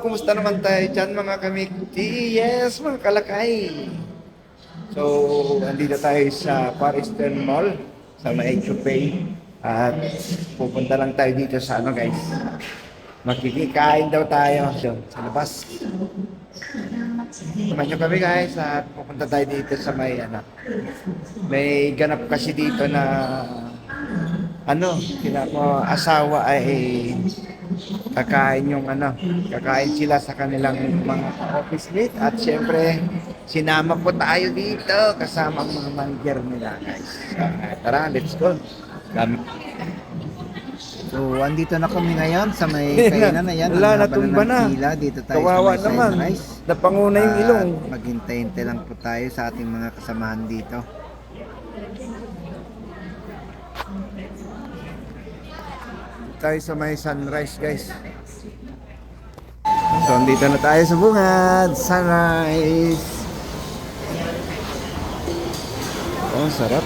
kumusta naman tayo dyan mga kamikti? Yes, mga kalakay. So, andito tayo sa Pariston Mall, sa may Pay. At pupunta lang tayo dito sa ano guys. Makikikain daw tayo so, sa labas. Samahan nyo kami guys at pupunta tayo dito sa may ano. May ganap kasi dito na ano, sila mo asawa ay kakain yung ano, kakain sila sa kanilang mga office mate at syempre sinama po tayo dito kasama ang mga manager nila guys. Ah, tara, let's go. Dami. So, andito na kami ngayon sa may kainan na yan. Wala, natumba na. pila. Dito tayo Kawawa sa may naman. sunrise. Napanguna yung At ilong. Maghintay-hintay lang po tayo sa ating mga kasamahan dito. Tayo sa may sunrise guys. So, andito na tayo sa bungad. Sunrise. Oh, sarap.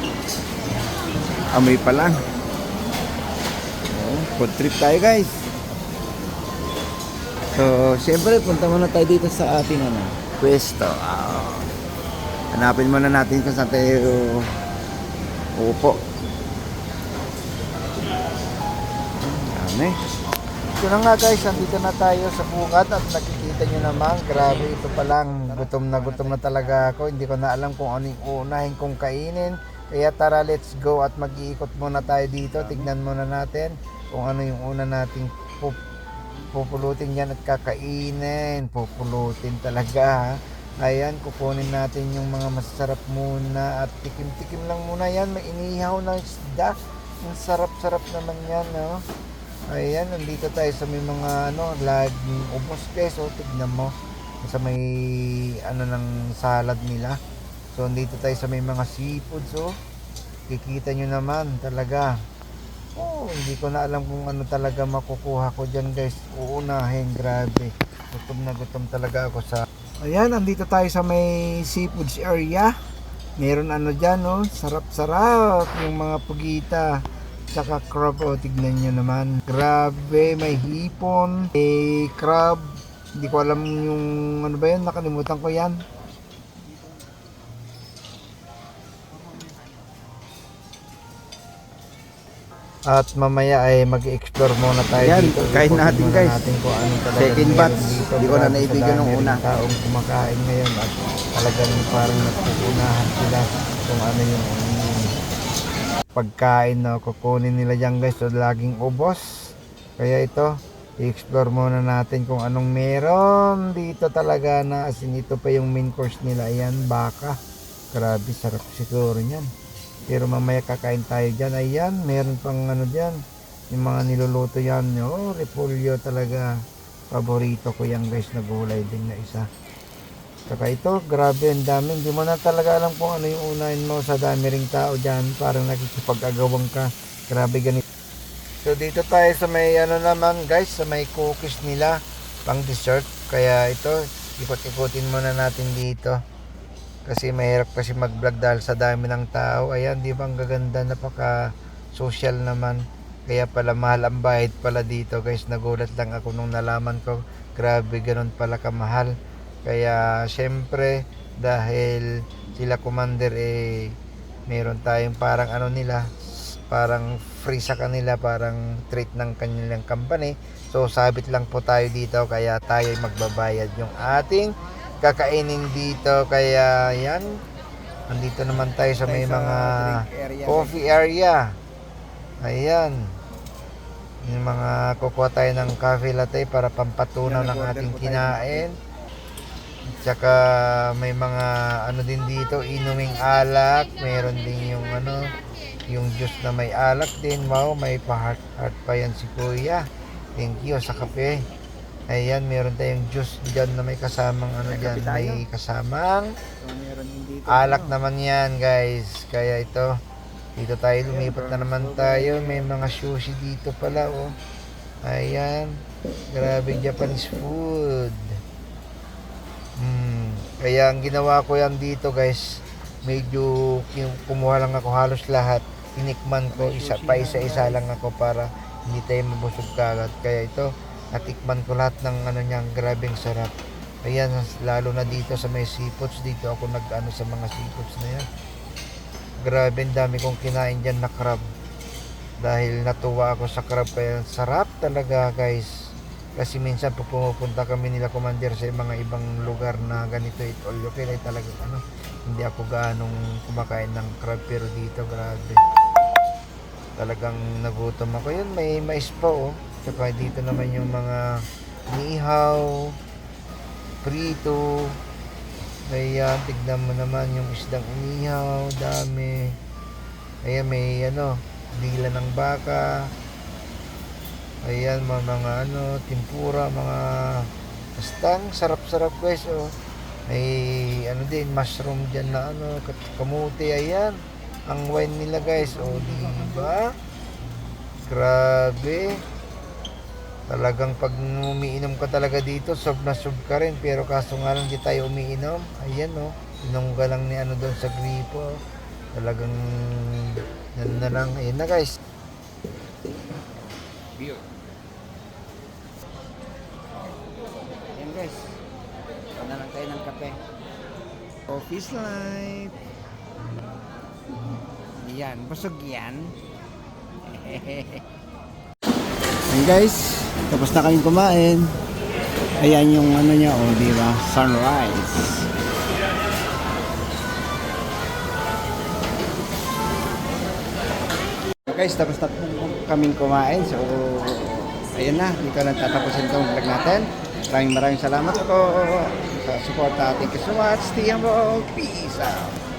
Amoy pa lang. Oh, food trip tayo guys. So, siyempre, punta muna tayo dito sa ating ano, pwesto. Ah, hanapin muna natin kung saan tayo upo. Dami. Ito na nga guys, andito na tayo sa bungad at nakikita nyo naman, grabe ito pa lang, gutom na gutom na talaga ako, hindi ko na alam kung anong uunahin kong kainin. Kaya tara, let's go at mag-iikot muna tayo dito, tignan muna natin kung ano yung una nating pup pupulutin yan at kakainin, pupulutin talaga. Ayan, kukunin natin yung mga masarap muna at tikim-tikim lang muna yan, may inihaw na isda. Ang sarap-sarap naman yan, no? Ayan, nandito tayo sa may mga ano, laging ubos guys. So, tignan mo. Sa may ano ng salad nila. So, nandito tayo sa may mga seafood. So, kikita nyo naman talaga. Oh, hindi ko na alam kung ano talaga makukuha ko dyan guys. Uunahin, grabe. Gutom na gutom talaga ako sa... Ayan, nandito tayo sa may seafoods area. Meron ano dyan, no? Sarap-sarap yung mga pugita. Tsaka crab, oh, tignan nyo naman. Grabe, may hipon, may crab. Hindi ko alam yung ano ba yun, nakalimutan ko yan. At mamaya ay mag-explore muna tayo Yan, dito. kain natin, guys. Natin kung ano talaga Second batch. Hindi ko na naibigan nung una. ng taong kumakain ngayon at talagang parang nagpupunahan sila kung ano yung pagkain na kukunin nila dyan guys. So laging ubos. Kaya ito, i-explore muna natin kung anong meron dito talaga na as ito pa yung main course nila. Ayan, baka. Grabe, sarap siguro yan. Pero mamaya kakain tayo dyan. Ayan, meron pang ano dyan. Yung mga niluluto yan. Oh, repolyo talaga. Paborito ko yan guys na gulay din na isa. Saka ito, grabe, ang dami. Hindi mo na talaga alam kung ano yung unahin mo sa dami ring tao dyan. Parang nakikipag-agawang ka. Grabe ganito. So dito tayo sa may ano naman guys, sa may cookies nila pang dessert. Kaya ito, ikot-ikutin muna natin dito. Kasi mahirap kasi mag-vlog dahil sa dami ng tao. Ayan, di ba ang gaganda, napaka social naman. Kaya pala mahal ang bayad pala dito guys. Nagulat lang ako nung nalaman ko. Grabe, ganun pala kamahal. Kaya syempre dahil sila commander eh meron tayong parang ano nila parang free sa kanila parang treat ng kanilang company. So sabit lang po tayo dito kaya tayo ay magbabayad yung ating kakainin dito. Kaya yan nandito naman tayo sa may mga coffee area. Ayan. Yung mga kukuha tayo ng coffee latte para pampatunaw ng ating kinain Tsaka may mga ano din dito, inuming alak, meron din yung ano, yung juice na may alak din. Wow, may pa-heart heart pa yan si Kuya. Thank you sa kape. Ayan, meron tayong juice dyan na may kasamang ano May dyan, may kasamang So, meron dito. alak naman yan guys. Kaya ito, dito tayo lumipat na naman tayo. May mga sushi dito pala oh. Ayan, grabe Japanese food. Hmm. Kaya ang ginawa ko yan dito guys, medyo kumuha lang ako halos lahat. Tinikman ko isa pa isa-isa lang ako para hindi tayo mabusog kagad. Kaya ito, natikman ko lahat ng ano niya, grabing sarap. Ayan, lalo na dito sa may seafoods, dito ako nag-ano sa mga seafoods na yan. Grabe, ang dami kong kinain dyan na crab. Dahil natuwa ako sa crab, kaya sarap talaga guys. Kasi minsan pag pumupunta kami nila commander sa mga ibang lugar na ganito it all okay ay talagang ano, hindi ako gaanong kumakain ng crab pero dito grabe. Talagang nagutom ako. Yun, may mais pa oh. Tsaka dito naman yung mga nihaw, prito. Ayan, tignan mo naman yung isdang inihaw, dami. Ayan, may ano, dila ng baka. Ayan, mga, mga ano, timpura, mga bastang sarap-sarap guys, oh. May ano din, mushroom dyan na ano, kamuti, ayan. Ang wine nila guys, oh, di ba? Grabe. Talagang pag umiinom ka talaga dito, sob na sob ka rin. Pero kaso nga lang di tayo umiinom. Ayan oh. Inom lang ni ano doon sa gripo. Talagang yan na lang. Ayan na guys. Beer. Ayan guys. Ano lang tayo ng kape. Office life. Yan, busog yan. Ayan guys, tapos na kaming kumain. Ayan yung ano niya, oh, di ba? Sunrise. Guys, tapos na kaming kumain. So, ayan na. Dito na tatapusin itong vlog natin. Maraming maraming salamat po sa support. Thank you so much. Mo. Peace out.